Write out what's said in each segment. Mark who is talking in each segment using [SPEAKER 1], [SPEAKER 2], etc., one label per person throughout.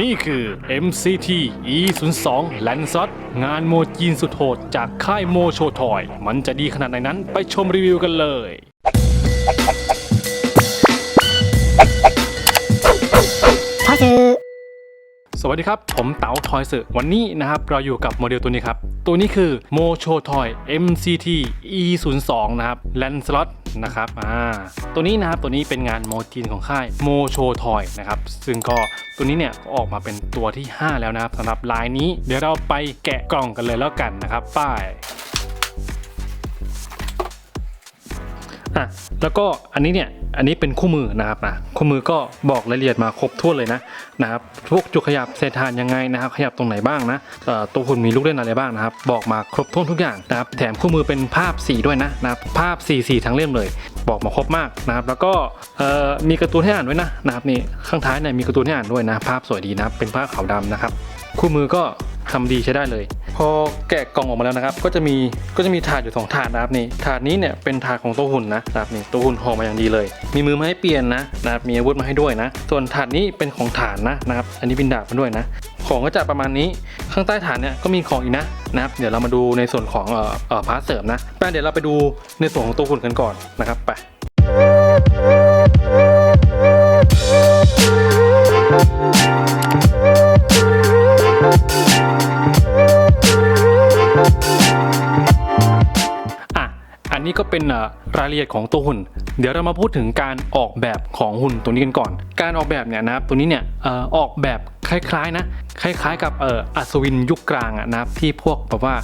[SPEAKER 1] นี่คือ MCT E02 l a n s o t งานโมจีนสุดโหดจากค่ายโมโชทอย มันจะดีขนาดไหนนั้นไปชมรีวิวกันเลย สวัสดีครับ ผมเต๋าทอยสึวันนี้นะครับ เราอยู่กับโมเดลตัวนี้ครับ ตัวนี้คือ Mocho Toy MCT E02 นะครับแลนสล็อตนะครับอ่าตัวนี้นะครับตัวนี้เป็นงานโมจีนของค่าย Mocho Toy นะครับซึ่งก็ตัวนี้เนี่ยก็ออกมาเป็นตัวที่ 5 แล้วนะครับสำหรับลายนี้เดี๋ยวเราไปแกะกล่องกันเลยแล้วกันนะครับป้าย อะแล้วก็อันนี้เนี่ยอันนี้เป็นคู่มือนะครับนะคู่มือก็บอกรายละเอียดมาครบถ้วนเลยนะนะครับพวกจุดขยับเศษฐานยังไงนะครับ ขยับตรงไหนบ้างนะตัวหุ่นมีลูกเล่นอะไรบ้างนะครับ บอกมาครบถ้วนทุกอย่างนะครับแถมคู่มือเป็นภาพสีด้วยนะนะครับภาพสีสีทั้งเล่มเลย บอกมาครบมากนะครับ แล้วก็มีการ์ตูนให้อ่านด้วยนะนะครับนี่ข้างท้ายเนี่ยมีการ์ตูนให้อ่านด้วยนะ ภาพสวยดีนะเป็นภาพขาวดำนะครับ คู่มือก็ทำดีใช้ได้เลย พอแกะกล่องออกมาแล้วนะครับ ก็จะมีก็จะมีถาดอยู่สองถาดนะครับนี่ถาดนี้เนี่ยเป็นถาดของตัวหุ่นนะนะครับนี่ตัวหุ่นห่อมาอย่างดีเลย มีมือมาให้เปลี่ยนนะนะครับมีอาวุธมาให้ด้วยนะ ส่วนถาดนี้เป็นของฐานนะนะครับ อันนี้เป็นดาบมาด้วยนะ ของก็จะประมาณนี้ข้างใต้ฐานเนี่ยก็มีของอีกนะนะครับ เดี๋ยวเรามาดูในส่วนของเอ่อเอ่อพาร์ทเสริมนะแป้เดี๋ยวเราไปดูในส่วนของตัวหุ่นกันก่อนนะครับไปอะ นี้ก็เป็นอ่อรายละเอียดของตัวหุ่น เดี๋ยวเรามาพูดถึงการออกแบบของหุ่นตัวนี้กันก่อน การออกแบบเนี่ยนะครับตัวนี้เนี่ยออกแบบคล้ายๆนะคล้ายๆ กับเอออัศวินยุคกลางอะนะครับที่พวกแบบว่า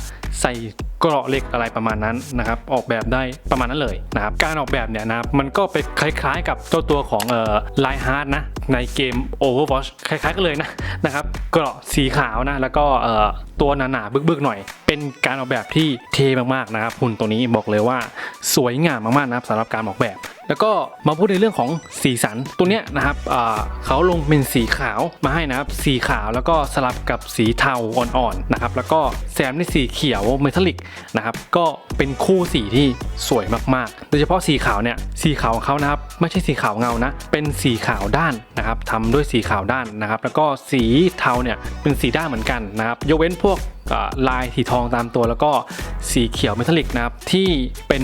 [SPEAKER 1] ใส่เกราะเหล็กอะไรประมาณนั้นนะครับออกแบบได้ประมาณนั้นเลยนะครับการออกแบบเนี่ยนะครับมันก็ไปคล้ายๆ กับเจ้าตัวของเอ่อไลฮาร์ดนะในเกม Overwatch คล้ายๆกันเลยนะนะครับเกราะสีขาวนะแล้วก็เอ่อตัวหนาๆบึกๆหน่อย เป็นการออกแบบที่เท่มากๆนะครับหุ่นตัวนี้บอกเลยว่าสวยงามมากๆนะครับสำหรับการออกแบบ แล้วก็มาพูดในเรื่องของสีสันตัวเนี้ยนะครับเขาลงเป็นสีขาวมาให้นะครับสีขาวแล้วก็สลับกับสีเทาอ่อนๆนะครับแล้วก็แซมด้วยสีเขียวเมทัลลิกนะครับก็เป็นคู่สีที่สวยมากๆ โดยเฉพาะสีขาวเนี่ยสีขาวของเขานะครับไม่ใช่สีขาวเงานะเป็นสีขาวด้านนะครับทำด้วยสีขาวด้านนะครับแล้วก็สีเทาเนี่ยเป็นสีด้านเหมือนกันนะครับยกเว้นพวก ลายสีทองตามตัว แล้วก็สีเขียวเมทัลลิกนะครับที่เป็น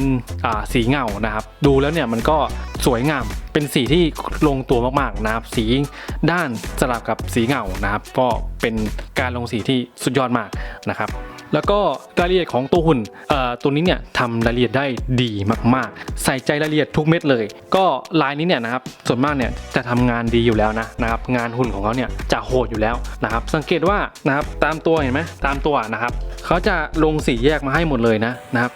[SPEAKER 1] สีเงานะครับ ดูแล้วเนี่ยมันก็ สวยงาม เป็นสีที่ลงตัวมากๆนะครับ สีด้านสลับกับสีเงานะครับ ก็เป็นการลงสีที่สุดยอดมากนะครับแล้วก็รายละเอียดของตัวหุ่นตัวนี้เนี่ยทำรายละเอียดได้ดีมากๆ ใส่ใจรายละเอียดทุกเม็ดเลย ก็ลายนี้เนี่ยนะครับส่วนมากเนี่ยจะทำงานดีอยู่แล้วนะนะครับงานหุ่นของเขาเนี่ยจะโหดอยู่แล้วนะครับ สังเกตว่านะครับตามตัวเห็นไหมตามตัวนะครับเขาจะลงสีแยกมาให้หมดเลยนะนะครับ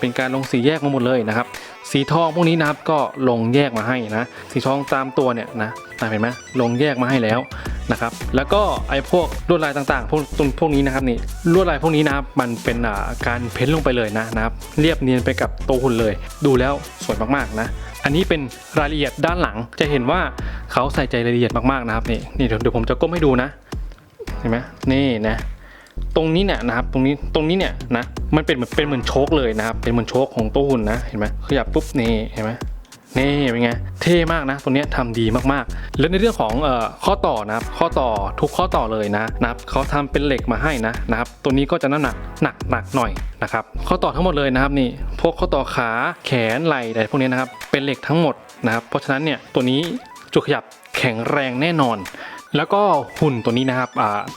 [SPEAKER 1] เป็นการลงสีแยกมาหมดเลยนะครับ สีทองพวกนี้นะครับก็ลงแยกมาให้นะสีทองตามตัวเนี่ยนะเห็นไหมลงแยกมาให้แล้วนะครับแล้วก็ไอ้พวกลวดลายต่างๆ พวกตรงพวกนี้นะครับนี่ลวดลายพวกนี้นะครับมันเป็นการเพ้นลงไปเลยนะนะครับ เรียบเนียนไปกับตัวหุ่นเลย ดูแล้วสวยมากๆนะอันนี้เป็นรายละเอียดด้านหลังจะเห็นว่าเขาใส่ใจรายละเอียดมากๆนะครับนี่นี่เดี๋ยวผมจะก้มให้ดูนะเห็นไหมนี่นะ ตรงนี้เนี่ยนะครับตรงนี้ตรงนี้เนี่ยนะมันเป็นเหมือนเป็นเหมือนโชคเลยนะครับเป็นเหมือนโชคของตัวหุ่นนะเห็นไหมขยับปุ๊บนี่เห็นไหมนี่เป็นไงเท่มากนะตรงนี้ยทำดีมากๆ แล้วในเรื่องของอข้อต่อนะครับข้อต่อทุกข้อต่อเลยนะนะครับเขาทำเป็นเหล็กมาให้นะนะครับตัวนี้ก็จะน้ำหนักหนักหนักหน่อยนะครับข้อต่อทั้งหมดเลยนะครับนี่พวกข้อต่อขาแขนไหล่อะไรพวกนี้นะครับเป็นเหล็กทั้งหมดนะครับเพราะฉะนั้นเนี่ยตัวนี้จุดขยับแข็งแรงแน่นอน แล้วก็หุ่นตัวนี้นะครับ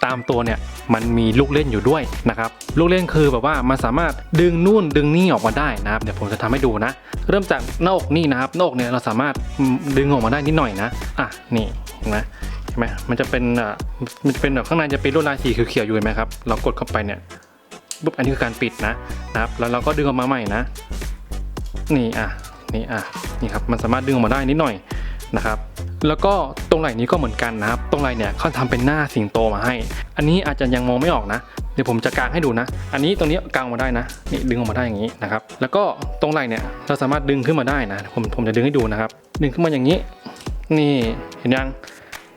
[SPEAKER 1] ตามตัวเนี่ยมันมีลูกเล่นอยู่ด้วยนะครับลูกเล่นคือแบบว่ามันสามารถดึงนู่นดึงนี่ออกมาได้นะครับเดี๋ยวผมจะทำให้ดูนะ เริ่มจากหน้าอกนี่นะครับหน้าอกเนี่ยเราสามารถดึงออกมาได้นิดหน่อยนะอะนี่นไหมเห็นไหมมันจะเป็นอ่ามันเป็นแบบข้างในจะเป็นลวดลายสีเขียวๆอยู่เห็นไหมครับเรากดเข้าไปเนี่ยปุ๊บอันนี้คือการปิดนะนะครับแล้วเราก็ดึงออกมาใหม่นะ นี่อะนี่อะนี่ครับมันสามารถดึงออกมาได้นิดหน่อย นะครับแล้วก็ตรงไหล่นี้ก็เหมือนกันนะครับ ตรงไหล่เนี่ยเขาทำเป็นหน้าสิงโตมาให้ อันนี้อาจจะยังมองไม่ออกนะ เดี๋ยวผมจะกางให้ดูนะ อันนี้ตรงนี้กางมาได้นะนี่ดึงออกมาได้อย่างนี้นะครับ แล้วก็ตรงไหล่เนี่ยเราสามารถดึงขึ้นมาได้นะ ผมผมจะดึงให้ดูนะครับ ดึงขึ้นมาอย่างนี้ นี่เห็นยัง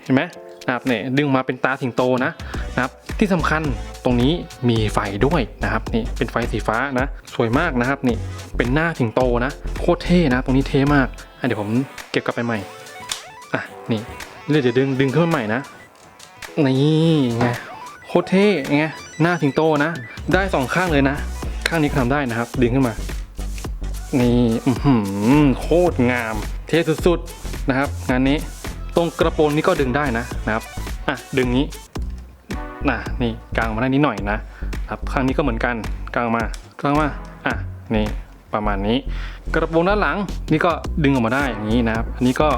[SPEAKER 1] เห็นไหมนะครับเนี่ยดึงมาเป็นตาสิงโตนะนะครับ ที่สำคัญตรงนี้มีไฟด้วยนะครับนี่เป็นไฟสีฟ้านะ สวยมากนะครับนี่เป็นหน้าสิงโตนะโคตรเท่นะ ตรงนี้เท่มากเดี๋ยวผมเก็บกลับไปใหม่ นี่เดี๋ยวจะดึงดึงขึ้นมาใหม่นะ นี่ไงโคตรเท่ไงหน้าสิงโตนะ ได้สองข้างเลยนะ ข้างนี้ก็ทำได้นะครับ ดึงขึ้นมา นี่อืโคตรงาม เท่สุดๆนะครับ งานนี้ตรงกระโปรงนี้ก็ดึงได้นะนะครับอะดึงนี้น่ะนี่กางมาได้นิดหน่อยนะครับข้างนี้ก็เหมือนกันกางมากางมาอะนี่ประมาณนี้ กระโปรงด้านหลังนี่ก็ดึงออกมาได้อย่างนี้นะครับ อันนี้ก็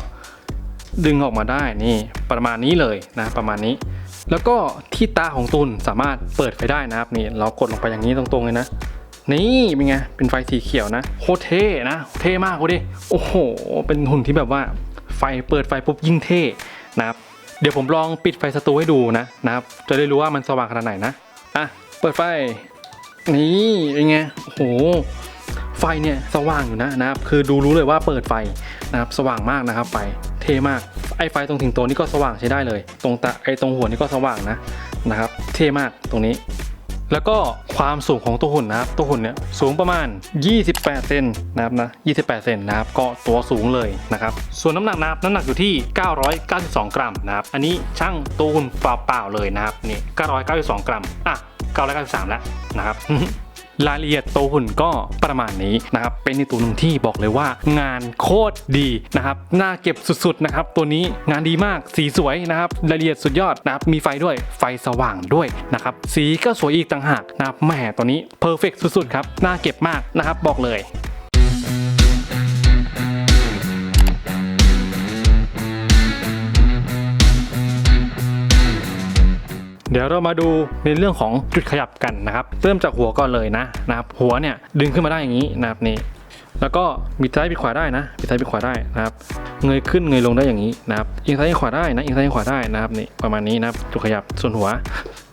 [SPEAKER 1] ดึงออกมาได้นี่ประมาณนี้เลยนะประมาณนี้ แล้วก็ที่ตาของตุนสามารถเปิดไฟได้นะครับนี่เรากดลงไปอย่างนี้ตรงๆเลยนะ นี่เป็นไงเป็นไฟสีเขียวนะโคตรเท่นะเท่มากเลยดิโอ้โห เป็นหุ่นที่แบบว่าไฟเปิดไฟปุ๊บยิ่งเท่นะครับเดี๋ยวผมลองปิดไฟสตูให้ดูนะนะครับ จะได้รู้ว่ามันสว่างขนาดไหนนะอะเปิดไฟ นี่เป็นไงโอ้โหไฟเนี่ยสว่างอยู่นะนะครับ คือดูรู้เลยว่าเปิดไฟนะครับ สว่างมากนะครับไฟ ท่มาก ไอไฟตรงถิงโตนี่ก็สว่างใช้ได้เลย ตรงตาไอตรงหัวนี่ก็สว่างนะนะครับ เท่มากตรงนี้ แล้วก็ความสูงของตัวหุ่นนะครับ ตัวหุ่นเนี่ยสูงประมาณ 28 เซนนะครับนะ 28 เซนนะครับ ก็ตัวสูงเลยนะครับ ส่วนน้ำหนักนะครับน้ำหนักอยู่ที่ 992 กรัมนะครับ อันนี้ช่างตัวหุ่นเปล่าๆเลยนะครับ นี่ 992 กรัม อะ 993 แล้วนะครับ รายละเอียดตัวหุ่นก็ประมาณนี้นะครับ เป็นในตัวหนึ่งที่บอกเลยว่า งานโคตรดีนะครับ น่าเก็บสุดๆนะครับ ตัวนี้งานดีมาก สีสวยนะครับ รายละเอียดสุดยอดนะครับ มีไฟด้วย ไฟสว่างด้วยนะครับ สีก็สวยอีกต่างหากนะครับ แหมตัวนี้เพอร์เฟกสุดๆครับ น่าเก็บมากนะครับ บอกเลย เดี๋ยวเรามาดูในเรื่องของจุดขยับกันนะครับ เริ่มจากหัวก่อนเลยนะนะครับ หัวเนี่ยดึงขึ้นมาได้อย่างนี้นะครับนี่แล้วก็บิดซ้ายบิดขวาได้นะบิดซ้ายบิดขวาได้นะครับ เงยขึ้นเงยลงได้อย่างนี้นะครับอียงซ้ายเอียงขวาได้นะอียงซ้ายเอียงขวาได้นะครับนี่ประมาณนี้นะครับจุดขยับส่วนหัว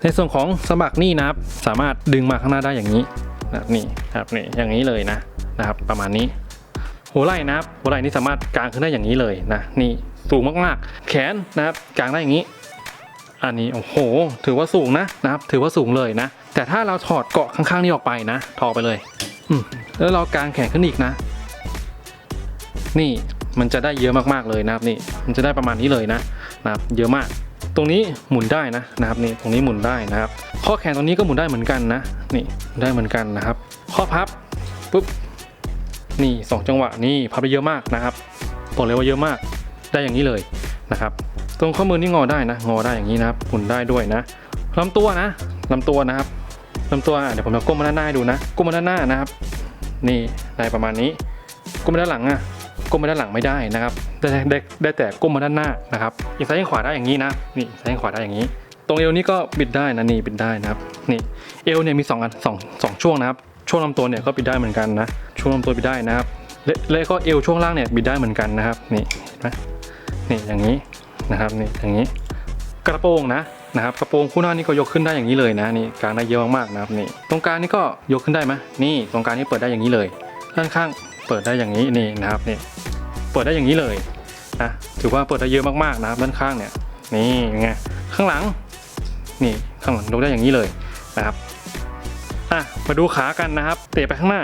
[SPEAKER 1] ในส่วนของสะบักนี่นะครับ สามารถดึงมาข้างหน้าได้อย่างนี้นะครับนี่นะครับนี่อย่างนี้เลยนะนะครับ ประมาณนี้ หัวไหล่นะครับ หัวไหล่นี่สามารถกางขึ้นได้อย่างนี้เลยนะนี่สูงมากๆ แขนนะครับกางได้อย่างนี้ อันนี้โอ้โห ถือว่าสูงนะนะครับ ถือว่าสูงเลยนะ แต่ถ้าเราถอดเกาะข้างๆนี้ออกไปนะถอดไปเลย อืมแล้วเรากางแขนขึ้นอีกนะ นี่มันจะได้เยอะมากๆเลยนะครับนี่ มันจะได้ประมาณนี้เลยนะนะครับ เยอะมากตรงนี้หมุนได้นะนะครับนี่ตรงนี้หมุนได้นะครับ ข้อแขนตรงนี้ก็หมุนได้เหมือนกันนะ นี่ได้เหมือนกันนะครับ ข้อพับปุ๊บนี่สองจังหวะนี่พับได้เยอะมากนะครับบอกเลยว่าเยอะมากได้อย่างนี้เลยนะครับ ตรงข้อมือนี่งอได้นะ งอได้อย่างนี้นะครับหมุนได้ด้วยนะลำตัวนะลำตัวนะครับลำตัวเดี๋ยวผมจะก้มมาด้านหน้าดูนะก้มมาด้านหน้านะครับ นี่ได้ประมาณนี้ก้มมาด้านหลังอะก้มมาด้านหลังไม่ได้นะครับ ได้ได้ได้แต่ก้มมาด้านหน้านะครับอีกซ้ายขวาได้อย่างนี้นะนี่ซ้ายขวาได้อย่างนี้ ตรงเอวนี่ก็บิดได้นะนี่บิดได้นะครับนี่เอวเนี่ยมีสองอันสองสองช่วงนะครับช่วงลำตัวเนี่ยก็บิดได้เหมือนกันนะช่วงลำตัวบิดได้นะครับและและก็เอวช่วงล่างเนี่ยบิดได้เหมือนกันนะครับ นี่เห็นไหมนี่อย่างนี้ นะครับนี่อย่างนี้กระโปรงนะนะครับกระโปรงคู่หน้านี่ก็ยกขึ้นได้อย่างนี้เลยนะนี่กลางได้เยอะมากๆนะครับนี่ตรงกลางนี่ก็ยกขึ้นได้ไหมนี่ตรงกลางนี่เปิดได้อย่างนี้เลยด้านข้างเปิดได้อย่างนี้นี่นะครับนี่เปิดได้อย่างนี้เลยนะถือว่าเปิดได้เยอะมากๆนะครับด้านข้างเนี่ยนี่ยังไงข้างหลังนี่ข้างหลังยกได้อย่างนี้เลยนะครับอะมาดูขากันนะครับ เตะไปข้างหน้า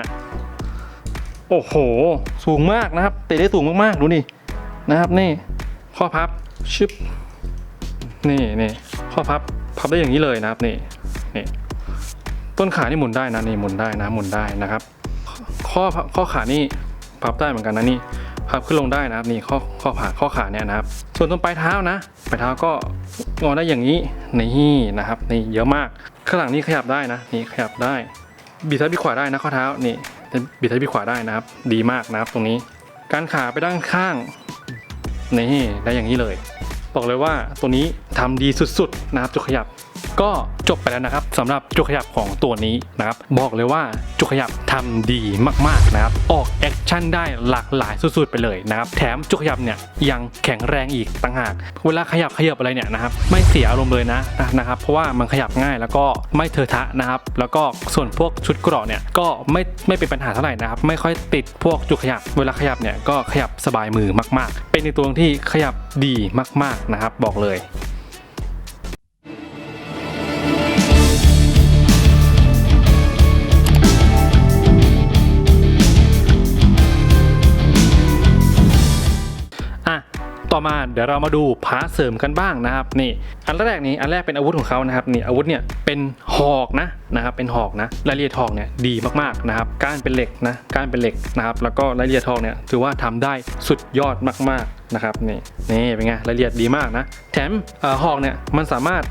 [SPEAKER 1] โอ้โห สูงมากนะครับ เตะได้สูงมากๆดูนี่นะครับนี่ข้อพับ ชึบนี่นี่ข้อพับพับได้อย่างนี้เลยนะครับนี่นี่ต้นขานี่หมุนได้นะนี่หมุนได้นะหมุนได้นะครับ ข้อข้อขานี่พับได้เหมือนกันนะนี่พับขึ้นลงได้นะครับนี่ข้อข้อขาข้อขาเนี่ยนะครับ ส่วนตรงปลายเท้านะปลายเท้าก็งอได้อย่างนี้นี่นะครับ นี่เยอะมากข้างหลังนี่ขยับได้นะ นี่ขยับได้บิดซ้ายบิดขวาได้นะข้อเท้านี่บิดซ้ายบิดขวาได้นะครับ ดีมากนะครับตรงนี้ การขาไปด้านข้าง นี่ได้อย่างนี้เลย บอกเลยว่าตัวนี้ทำดีสุดๆนะครับจุดขยับ ก็จบไปแล้วนะครับสำหรับจุดขยับของตัวนี้นะครับบอกเลยว่าจุดขยับทำดีมากๆนะครับออกแอคชั่นได้หลากหลายสุดๆไปเลยนะครับแถมจุดขยับเนี่ยยังแข็งแรงอีกต่างหากเวลาขยับขยับอะไรเนี่ยนะครับไม่เสียอารมณ์เลยนะนะครับเพราะว่ามันขยับง่ายแล้วก็ไม่เทอะทะนะครับแล้วก็ส่วนพวกชุดเกราะเนี่ยก็ไม่ไม่เป็นปัญหาเท่าไหร่นะครับไม่ค่อยติดพวกจุดขยับ เวลาขยับเนี่ยก็ขยับสบายมือมาก ๆ เป็นในตัวที่ขยับดีมาก ๆนะครับบอกเลย ต่อมาเดี๋ยวเรามาดูพาร์ทเสริมกันบ้างนะครับนี่อันแรกนี้อันแรกเป็นอาวุธของเขานะครับนี่อาวุธเนี่ยเป็นหอกนะนะครับเป็นหอกนะรายละเอียดหอกเนี่ยดีมากๆนะครับก้านเป็นเหล็กนะก้านเป็นเหล็กนะครับแล้วก็รายละเอียดหอกเนี่ยถือว่าทำได้สุดยอดมากๆนะครับนี่นี่เป็นไงรายละเอียดดีมากนะแถมหอกเนี่ยมันสามารถ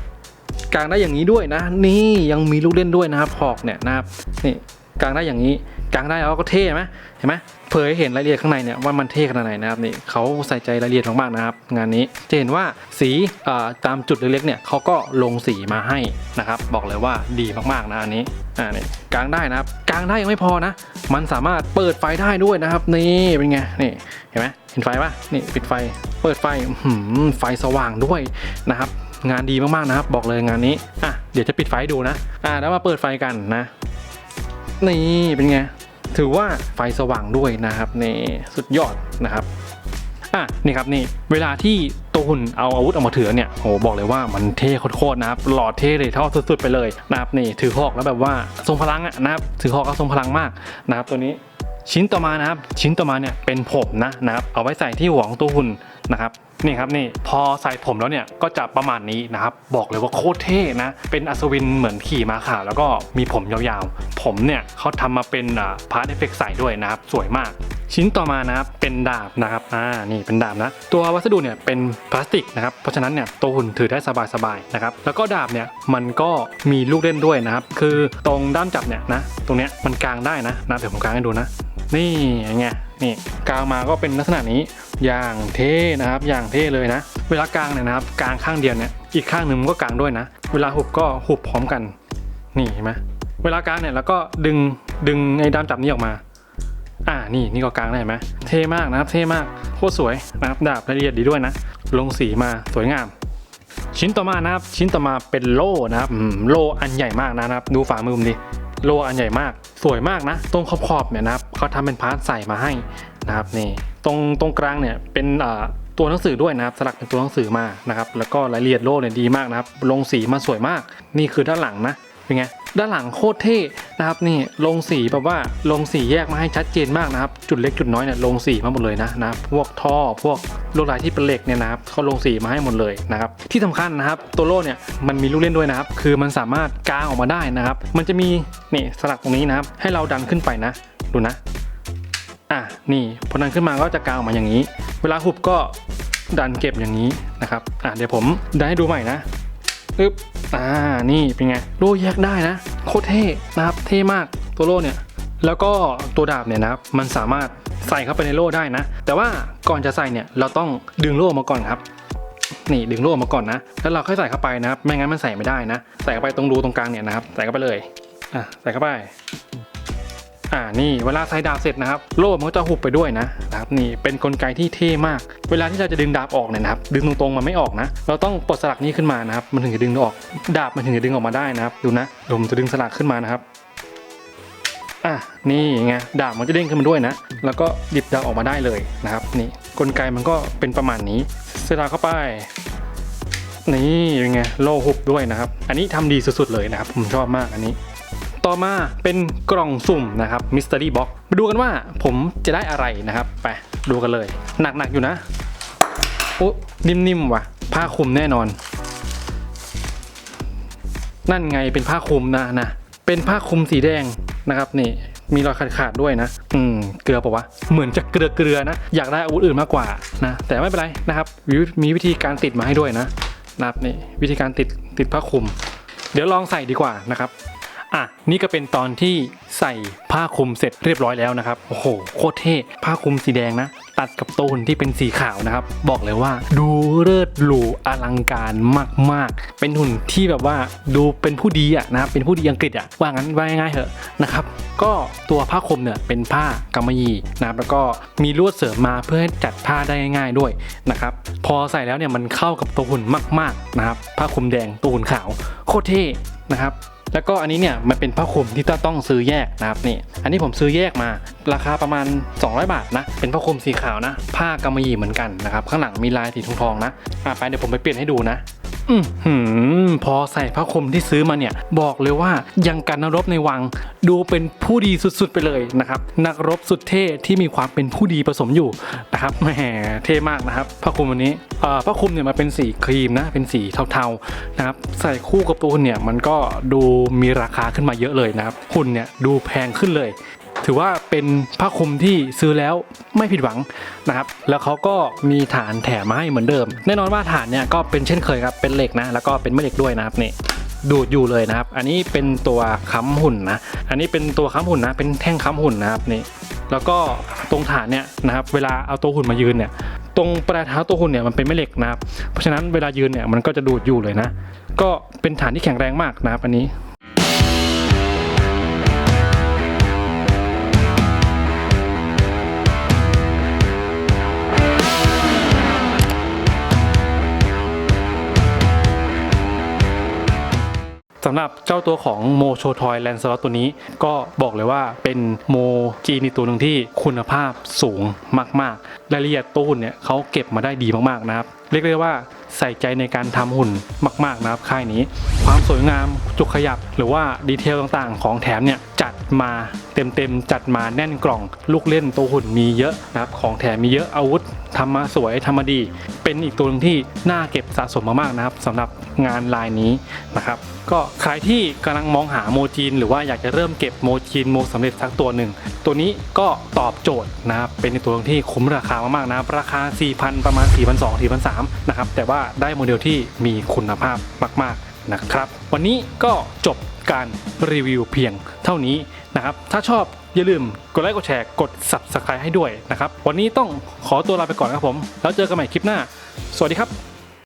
[SPEAKER 1] กางได้อย่างนี้ด้วยนะ นี่ยังมีลูกเล่นด้วยนะครับหอกเนี่ยนะครับนี่กางได้อย่างนี้กางได้แล้วก็เท่ไหมเห็นไหม เผยให้เห็นรายละเอียดข้างในเนี่ยว่ามันเท่ขนาดไหนนะครับนี่เขาใส่ใจรายละเอียดมากๆนะครับ งานนี้จะเห็นว่าสีตามจุดเล็กๆเนี่ยเขาก็ลงสีมาให้นะครับ บอกเลยว่าดีมากๆนะอันนี้อ่านี่กางได้นะครับกางได้ยังไม่พอนะ มันสามารถเปิดไฟได้ด้วยนะครับนี่เป็นไงนี่เห็นไหมเห็นไฟปะนี่ปิดไฟ เปิดไฟไฟสว่างด้วยนะครับ งานดีมากๆนะครับ บอกเลยงานนี้อะเดี๋ยวจะปิดไฟดูนะอะแล้วมาเปิดไฟกันนะ นี่เป็นไง ถือว่าไฟสว่างด้วยนะครับในสุดยอดนะครับอะนี่ครับนี่เวลาที่ตัวหุ่นเอาอาวุธออกมาถือเนี่ยโหบอกเลยว่ามันเท่โคตรนะครับหล่อเท่เลยเท่าสุดๆไปเลยนะครับนี่ถือหอกแล้วแบบว่าทรงพลังอะนะครับถือหอกก็ทรงพลังมากนะครับตัวนี้ชิ้นต่อมานะครับชิ้นต่อมาเนี่ยเป็นผมนะนะครับเอาไว้ใส่ที่หัวของตัวหุ่น นะครับนี่ครับนี่พอใส่ผมแล้วเนี่ยก็จะประมาณนี้นะครับบอกเลยว่าโคตรเท่นะเป็นอัศวินเหมือนขี่ม้าขาวแล้วก็มีผมยาวๆ ผมเนี่ยเขาทำมาเป็นพาร์ทเอฟเฟกใส่ด้วยนะครับสวยมาก ชิ้นต่อมานะครับเป็นดาบนะครับอ่านี่เป็นดาบนะ ตัววัสดุเนี่ยเป็นพลาสติกนะครับเพราะฉะนั้นเนี่ยตัวหุ่นถือได้สบายๆนะครับแล้วก็ดาบเนี่ยมันก็มีลูกเล่นด้วยนะครับคือตรงด้ามจับเนี่ยนะตรงเนี้ยมันกางได้นะนะเดี๋ยวผมกางให้ดูนะ นี่ไง นี่กางมาก็เป็นลักษณะนี้อย่างเท่นะครับ อย่างเท่เลยนะ เวลากางเนี่ยนะครับกางข้างเดียวเนี่ยอีกข้างหนึ่งมันก็กางด้วยนะ เวลาหุบก็หุบพร้อมกันนี่เห็นไหมเวลากางเนี่ยแล้วก็ดึงดึงไอ้ด้ามจับนี้ออกมา อ่านี่นี่ก็กางได้เห็นไหมเท่มากนะครับ เท่มากโคตรสวยนะครับดาบรายละเอียดดีด้วยนะ ลงสีมาสวยงาม ชิ้นต่อมานะครับชิ้นต่อมาเป็นโล่นะครับโล่อันใหญ่มากนะครับ ดูฝ่ามือผมดิ โล่อันใหญ่มาก สวยมากนะ ตรงขอบๆเนี่ยนะครับเขาทำเป็นพาร์ทใส่มาให้นะครับนี่ตรงตรงกลางเนี่ยเป็นอ่าตัวหนังสือด้วยนะครับสลักเป็นตัวหนังสือมานะครับแล้วก็รายละเอียดโล่เนี่ยดีมากนะครับลงสีมาสวยมาก นี่คือด้านหลังนะ เป็นไงด้านหลังโคตรเท่นะครับนี่ลงสีแบบว่าลงสีแยกมาให้ชัดเจนมากนะครับ จุดเล็กจุดน้อยเนี่ยลงสีมาหมดเลยนะนะพวกท่อพวกลวดลายที่เป็นเหล็กเนี่ยนะครับเขาลงสีมาให้หมดเลยนะครับที่สำคัญนะครับตัวโล่เนี่ยมันมีลูกเล่นด้วยนะครับ คือมันสามารถกางออกมาได้นะครับ มันจะมีนี่สลักตรงนี้นะครับ ให้เราดันขึ้นไปนะดูนะอะนี่พอดันขึ้นมาก็จะกางออกมาอย่างนี้ เวลาหุบก็ดันเก็บอย่างนี้นะครับอะเดี๋ยวผมดันให้ดูใหม่นะอึ๊บ อ่านี่เป็นไงโล่แยกได้นะ โคตรเท่นะครับเท่มากตัวโล่เนี่ยแล้วก็ตัวดาบเนี่ยนะครับมันสามารถใส่เข้าไปในโล่ได้นะ แต่ว่าก่อนจะใส่เนี่ยเราต้องดึงโล่ออกมาก่อนครับ นี่ดึงโล่ออกมาก่อนนะ แล้วเราค่อยใส่เข้าไปนะครับ ไม่งั้นมันใส่ไม่ได้นะ ใส่เข้าไปตรงรูตรงกลางเนี่ยนะครับ ใส่เข้าไปเลยอะใส่เข้าไป อ่านี่เวลาใส่ดาบเสร็จนะครับโล่มันก็จะหุบไปด้วยนะนะครับนี่เป็นกลไกที่เท่มาก เวลาที่เราจะดึงดาบออกเนี่ยนะครับดึงตรงๆมันไม่ออกนะ เราต้องปลดสลักนี้ขึ้นมานะครับมันถึงจะดึงออก ดาบมันถึงจะดึงออกมาได้นะครับ ดูนะเดี๋ยวผมจะดึงสลักขึ้นมานะครับอะนี่ไงดาบมันจะเด้งขึ้นมาด้วยนะ แล้วก็หยิบดาบออกมาได้เลยนะครับ นี่กลไกมันก็เป็นประมาณนี้สลักเข้าไปนี่เป็นไงโล่หุบด้วยนะครับ อันนี้ทำดีสุดๆเลยนะครับ ผมชอบมากอันนี้ ต่อมาเป็นกล่องสุ่มนะครับมิส t ต r รี่บ็อกมาดูกันว่าผมจะได้อะไรนะครับ ไปดูกันเลย หนักๆอยู่นะ โอ้นิ่มๆว่ะ ผ้าคลุมแน่นอน นั่นไงเป็นผ้าคลุมนะนะ เป็นผ้าคลุมสีแดงนะครับนี่มีรอยขาดๆด้วยนะ อืม เกลือปะวะ เหมือนจะเกลือเกลือนะ อยากได้อาวุธอื่นมากกว่านะ แต่ไม่เป็นไรนะครับ มีมีวิธีการติดมาให้ด้วยนะนะครับนี่วิธีการติดติดผ้าคลุม เดี๋ยวลองใส่ดีกว่านะครับ อะนี่ก็เป็นตอนที่ใส่ผ้าคลุมเสร็จเรียบร้อยแล้วนะครับโอ้โหโคตรเท่ผ้าคลุมสีแดงนะ ตัดกับโตุนที่เป็นสีขาวนะครับ บอกเลยว่าดูเลิศหรูอลังการมาก ๆ เป็นหุ่นที่แบบว่าดูเป็นผู้ดีอะนะเป็นผู้ดีอังกฤษอะว่างั้นว่าง่ายๆเถอะนะครับ ก็ตัวผ้าคลุมเนี่ยเป็นผ้ากำมะหยี่นะครับแล้วก็มีลวดเสริมมาเพื่อให้จัดผ้าได้ง่าย ๆด้วยนะครับพอใส่แล้วเนี่ยมันเข้ากับตัวหุ่นมาก ๆนะครับ ผ้าคลุมแดงตัวหุ่นขาวโคตรเท่นะครับ แล้วก็อันนี้เนี่ยมันเป็นผ้าคลุมที่ต้องซื้อแยกนะครับนี่อันนี้ผมซื้อแยกมา ราคาประมาณ 200 บาทนะเป็นผ้าคลุมสีขาวนะ ผ้ากำมะหยี่เหมือนกันนะครับข้างหลังมีลายสีทองทองๆนะอะไปเดี๋ยวผมไปเปลี่ยนให้ดูนะ อือหือพอใส่ผ้าคมที่ซื้อมาเนี่ย บอกเลยว่ายังกันนรบในวัง ดูเป็นผู้ดีสุดๆไปเลยนะครับ นักรบสุดเท่ที่มีความเป็นผู้ดีผสมอยู่นะครับแหมเท่มากนะครับผ้าคลุมวันนี้เอ่อผ้าคลุมเนี่ยมาเป็นสีครีมนะเป็นสีเทาๆนะครับใส่คู่กับตัวหุ่นเนี่ยมันก็ดูมีราคาขึ้นมาเยอะเลยนะครับหุ่นเนี่ยดูแพงขึ้นเลย ถือว่าเป็นผ้าคลุมที่ซื้อแล้วไม่ผิดหวังนะครับ แล้วเขาก็มีฐานแถมมาให้เหมือนเดิม แน่นอนว่าฐานเนี่ยก็เป็นเช่นเคยครับ เป็นเหล็กนะ แล้วก็เป็นแม่เหล็กด้วยนะครับนี่ดูดอยู่เลยนะครับ อันนี้เป็นตัวค้ำหุ่นนะ อันนี้เป็นตัวค้ำหุ่นนะ เป็นแท่งค้ำหุ่นนะครับนี่ แล้วก็ตรงฐานเนี่ยนะครับ เวลาเอาตัวหุ่นมายืนเนี่ย ตรงปลายเท้าตัวหุ่นเนี่ยมันเป็นแม่เหล็กนะครับ เพราะฉะนั้นเวลายืนเนี่ยมันก็จะดูดอยู่เลยนะ ก็เป็นฐานที่แข็งแรงมากนะครับ อันนี้ำหรับเจ้าตัวของโมโชทอยแลนสล็อตตัวนี้ ก็บอกเลยว่าเป็นโมจีนตัวหนึ่งที่คุณภาพสูงมากๆรายละเอียดตัวหุ่นเนี่ยเขาเก็บมาได้ดีมากๆนะครับ เรียกได้ว่าใส่ใจในการทำหุ่นมาก ๆนะครับค่ายนี้ ความสวยงามจุกขยับหรือว่าดีเทลต่างๆ ของแถมเนี่ยจัดมาเต็มๆจัดมาแน่นกล่อง ลูกเล่นตัวหุ่นมีเยอะนะครับของแถมมีเยอะอาวุธทำมาสวยทำมาดี เป็นอีกตัวหนึงที่น่าเก็บสะสมมากๆนะครับสำหรับงานลายนี้นะครับก็ใครที่กำลังมองหาโมจีน หรือว่าอยากจะเริ่มเก็บโมจีนโมสำเร็จสักตัวหนึ่งตัวนี้ก็ตอบโจทย์นะครับเป็นในตัวที่คุ้มราคามากๆนะครับราคา 4,000 ประมาณ 4,200 4,300นะครับแต่ว่าได้โมเดลที่มีคุณภาพมาก ๆนะครับ วันนี้ก็จบการรีวิวเพียงเท่านี้นะครับถ้าชอบอย่าลืมกดไลค์กดแชร์กด subscribe ให้ด้วยนะครับ วันนี้ต้องขอตัวลาไปก่อนครับผม แล้วเจอกันใหม่คลิปหน้า สวัสดีครับ